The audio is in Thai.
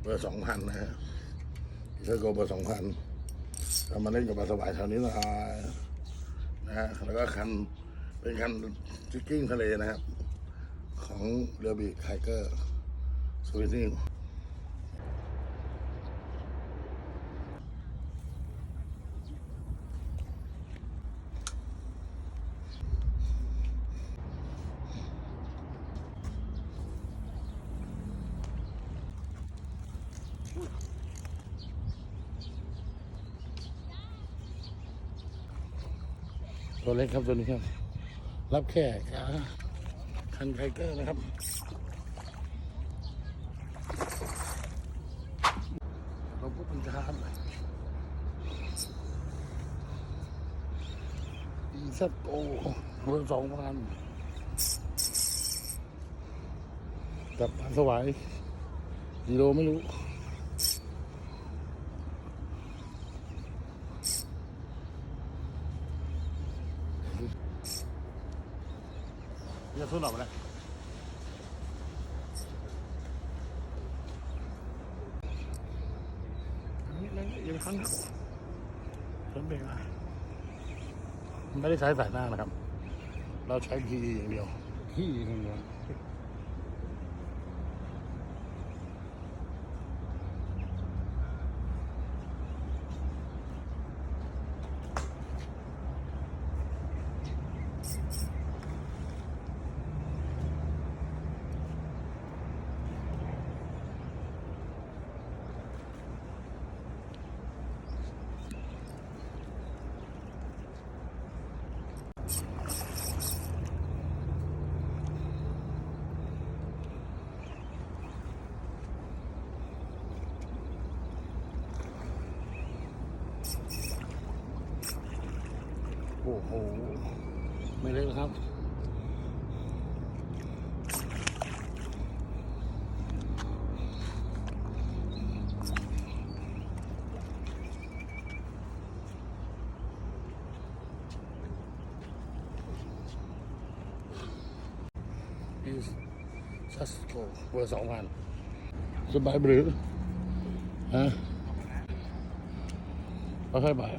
เบอร์สองพันนะฮะเทอร์โกเบอร์สองพันเรามาเล่นกับปลาสวายแถวนี้นะนะฮะแล้วก็คันเป็นคันจิกกิ้งทะเลนะครับ ของเรือบีไคเกอร์สวิตซิง ตัวเล็กครับตัวนี้ครับ รับแขกอ่าคันไคเกอร์นะครับ เราพูดเป็นชาร์เลยอีสัตโอเบอร์สองพันกับปลาสวายกิโลไม่รู้ จะทุ่นออกมาแล้วยังยังคันเพิ่มเบรกมาไม่ได้ใช้สายหน้านะครับ เราใช้พีอย่างเดียวที่นั่นแหละ โอ้โห ไม่เล็กครับอีซัสโกเบอร์สองพันสบายหรือฮะไม่ค่อยบ่าย